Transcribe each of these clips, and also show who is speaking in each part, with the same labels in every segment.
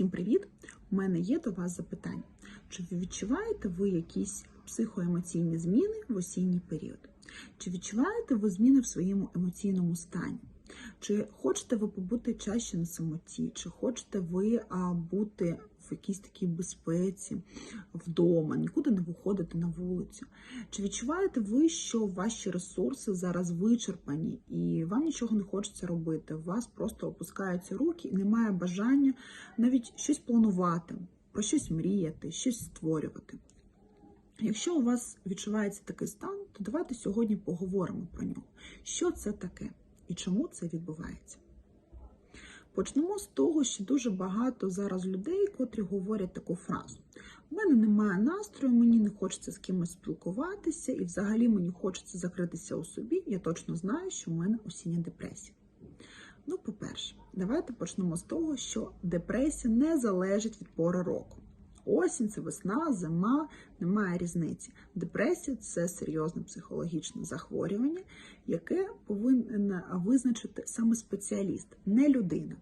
Speaker 1: Всім привіт! У мене є до вас запитання. Чи відчуваєте ви якісь психоемоційні зміни в осінній період? Чи відчуваєте ви зміни в своєму емоційному стані? Чи хочете ви побути чаще на самоті? Чи хочете ви бути в якійсь такій безпеці вдома, нікуди не виходити на вулицю? Чи відчуваєте ви, що ваші ресурси зараз вичерпані і вам нічого не хочеться робити? У вас просто опускаються руки і немає бажання навіть щось планувати, про щось мріяти, щось створювати? Якщо у вас відчувається такий стан, то давайте сьогодні поговоримо про нього. Що це таке і чому це відбувається? Почнемо з того, що дуже багато зараз людей, котрі говорять таку фразу: у мене немає настрою, мені не хочеться з кимось спілкуватися, і взагалі мені хочеться закритися у собі. Я точно знаю, що в мене осіння депресія. Ну, по-перше, давайте почнемо з того, що депресія не залежить від пори року. Осінь, це весна, зима, немає різниці. Депресія це серйозне психологічне захворювання, яке повинен визначити саме спеціаліст, не людина.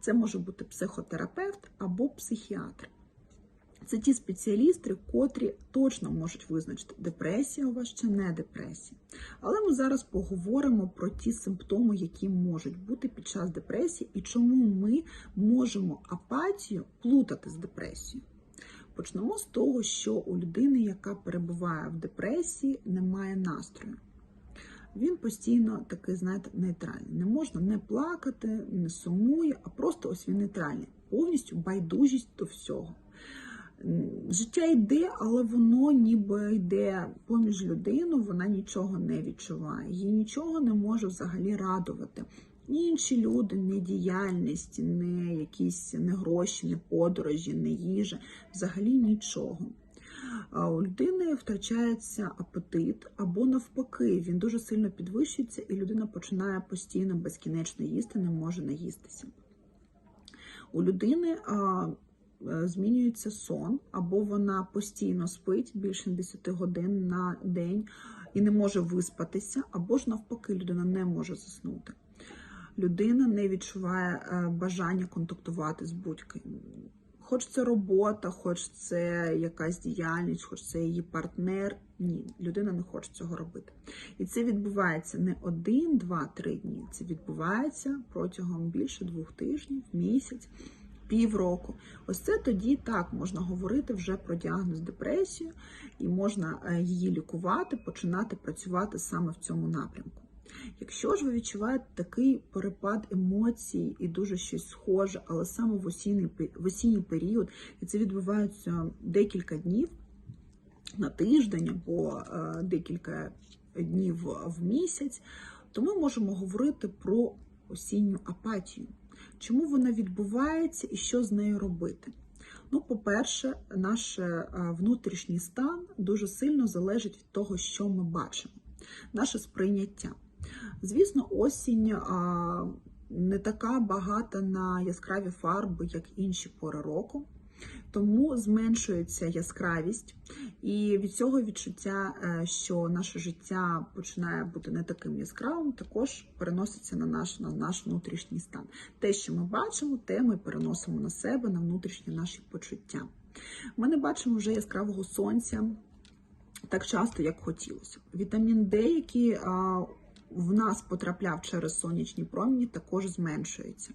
Speaker 1: Це може бути психотерапевт або психіатр. Це ті спеціалісти, котрі точно можуть визначити, депресія у вас чи не депресія. Але ми зараз поговоримо про ті симптоми, які можуть бути під час депресії, і чому ми можемо апатію плутати з депресією. Почнемо з того, що у людини, яка перебуває в депресії, немає настрою. Він постійно такий, знаєте, нейтральний. Не можна не плакати, не сумує, а просто ось він нейтральний, повністю байдужість до всього. Життя йде, але воно ніби йде поміж людину, вона нічого не відчуває, їй нічого не може взагалі радувати. Ні інші люди, не діяльність, не якісь не гроші, не подорожі, не їжа, взагалі нічого. А у людини втрачається апетит, або навпаки, він дуже сильно підвищується, і людина починає постійно безкінечно їсти, не може наїстися. У людини а, змінюється сон, або вона постійно спить більше 10 годин на день і не може виспатися, або ж навпаки, людина не може заснути людина не відчуває бажання контактувати з будь-ким. Хоч це робота, хоч це якась діяльність, хоч це її партнер. Ні, людина не хоче цього робити. І це відбувається не один, два, три дні. Це відбувається протягом більше двох тижнів, місяць, півроку. Ось це тоді так можна говорити вже про діагноз депресію, і можна її лікувати, починати працювати саме в цьому напрямку. Якщо ж ви відчуваєте такий перепад емоцій і дуже щось схоже, але саме в осінній, в осінній період, і це відбувається декілька днів на тиждень або е, декілька днів в місяць, то ми можемо говорити про осінню апатію. Чому вона відбувається і що з нею робити? Ну, по-перше, наш е, внутрішній стан дуже сильно залежить від того, що ми бачимо, наше сприйняття. Звісно, осінь а, не така багата на яскраві фарби, як інші пори року, тому зменшується яскравість, і від цього відчуття, е, що наше життя починає бути не таким яскравим, також переноситься на наш на наш внутрішній стан. Те, що ми бачимо, те ми переносимо на себе, на внутрішні наші почуття. Ми не бачимо вже яскравого сонця так часто, як хотілося. Вітамін Д, який в нас потрапляв через сонячні промені, також зменшується.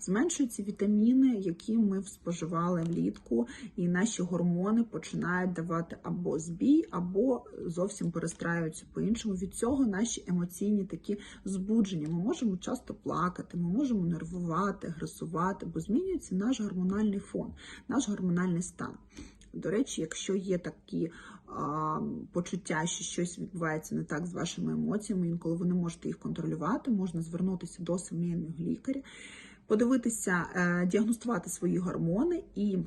Speaker 1: Зменшуються вітаміни, які ми споживали влітку, і наші гормони починають давати або збій, або зовсім перестраюються по-іншому. Від цього наші емоційні такі збудження. Ми можемо часто плакати, ми можемо нервувати, агресувати, бо змінюється наш гормональний фон, наш гормональний стан. До речі, якщо є такі а, почуття, що щось відбувається не так з вашими емоціями, інколи ви не можете їх контролювати, можна звернутися до сімейного лікаря, подивитися, е, діагностувати свої гормони, і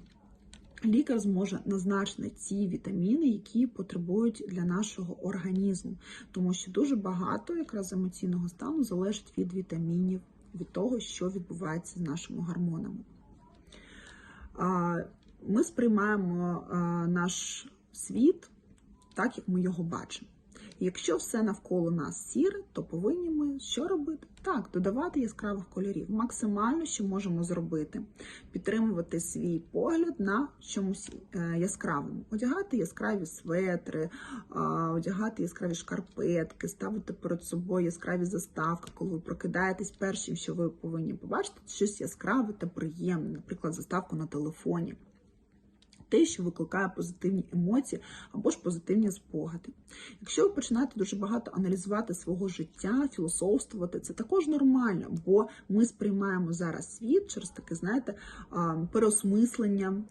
Speaker 1: лікар зможе назначити ці вітаміни, які потребують для нашого організму, тому що дуже багато якраз емоційного стану залежить від вітамінів, від того, що відбувається з нашими гормонами ми сприймаємо наш світ так, як ми його бачимо. Якщо все навколо нас сіре, то повинні ми що робити? Так, додавати яскравих кольорів. Максимально, що можемо зробити, підтримувати свій погляд на чомусь е, яскравому, одягати яскраві светри, одягати яскраві шкарпетки, ставити перед собою яскраві заставки, коли ви прокидаєтесь першим, що ви повинні побачити, щось яскраве та приємне, наприклад, заставку на телефоні. Те, що викликає позитивні емоції або ж позитивні спогади. Якщо ви починаєте дуже багато аналізувати свого життя, філософствувати, це також нормально, бо ми сприймаємо зараз світ через таке, знаєте, переосмислення.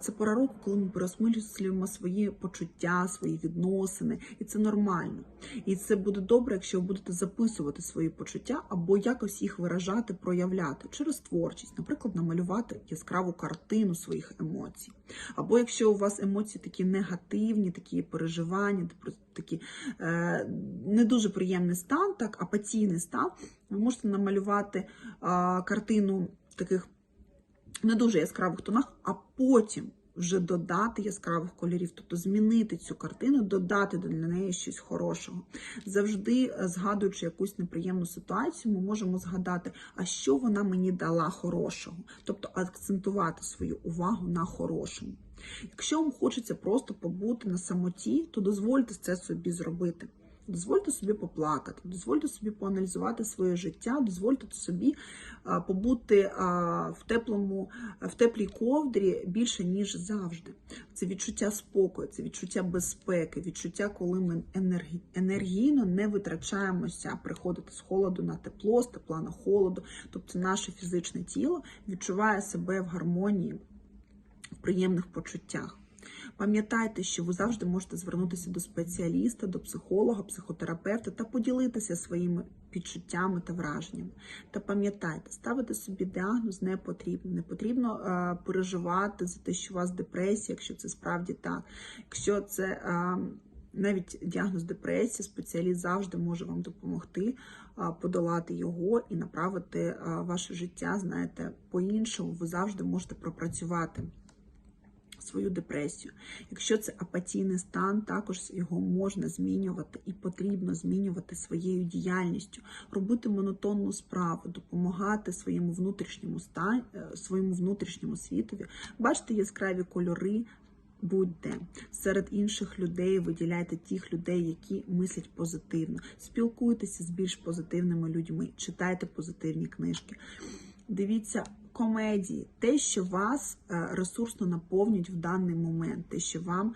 Speaker 1: Це пора року, коли ми переосмислюємо свої почуття, свої відносини, і це нормально. І це буде добре, якщо ви будете записувати свої почуття або якось їх виражати, проявляти через творчість, наприклад, намалювати яскраву картину своїх емоцій. Або якщо у вас емоції такі негативні, такі переживання, такі е, не дуже приємний стан, так, апатійний стан, ви можете намалювати е, картину таких не дуже яскравих тонах, а потім вже додати яскравих кольорів, тобто змінити цю картину, додати до неї щось хорошого. Завжди е, згадуючи якусь неприємну ситуацію, ми можемо згадати, а що вона мені дала хорошого, тобто акцентувати свою увагу на хорошому. Якщо вам хочеться просто побути на самоті, то дозвольте це собі зробити. Дозвольте собі поплакати, дозвольте собі поаналізувати своє життя, дозвольте собі побути в теплому, в теплій ковдрі більше, ніж завжди. Це відчуття спокою, це відчуття безпеки, відчуття, коли ми енергійно не витрачаємося приходити з холоду на тепло, з тепла на холоду. Тобто наше фізичне тіло відчуває себе в гармонії, в приємних почуттях. Пам'ятайте, що ви завжди можете звернутися до спеціаліста, до психолога, психотерапевта та поділитися своїми відчуттями та враженнями. Та пам'ятайте, ставити собі діагноз не потрібно. Не потрібно е, переживати за те, що у вас депресія, якщо це справді так. Якщо це е, навіть діагноз депресії, спеціаліст завжди може вам допомогти е, подолати його і направити ваше життя, знаєте, по-іншому, ви завжди можете пропрацювати свою депресію. Якщо це апатійний стан, також його можна змінювати і потрібно змінювати своєю діяльністю, робити монотонну справу, допомагати своєму внутрішньому стані, е, своєму внутрішньому світові, бачити яскраві кольори. Будьте серед інших людей, виділяйте тих людей, які мислять позитивно, спілкуйтеся з більш позитивними людьми, читайте позитивні книжки. Дивіться комедії, те, що вас е, ресурсно наповнюють в даний момент, те, що вам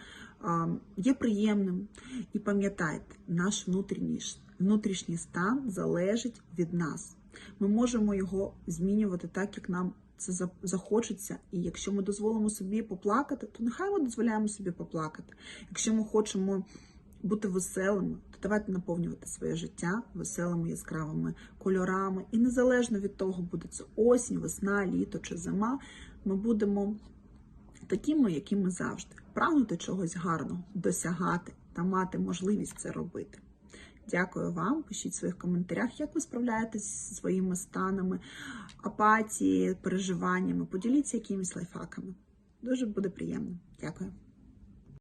Speaker 1: є приємним. І пам'ятайте, наш внутрішній, внутрішній стан залежить від нас. Ми можемо його змінювати так, як нам це захочеться. І якщо ми дозволимо собі поплакати, то нехай ми дозволяємо собі поплакати. Якщо ми хочемо бути веселими, давайте наповнювати своє життя веселими яскравими кольорами. І незалежно від того, буде це осінь, весна, літо чи зима, ми будемо такими, які ми завжди. Прагнути чогось гарного, досягати та мати можливість це робити. Дякую вам. Пишіть в своїх коментарях, як ви справляєтесь зі своїми станами, апатії, переживаннями. Поділіться якимись лайфхаками. Дуже буде приємно. Дякую.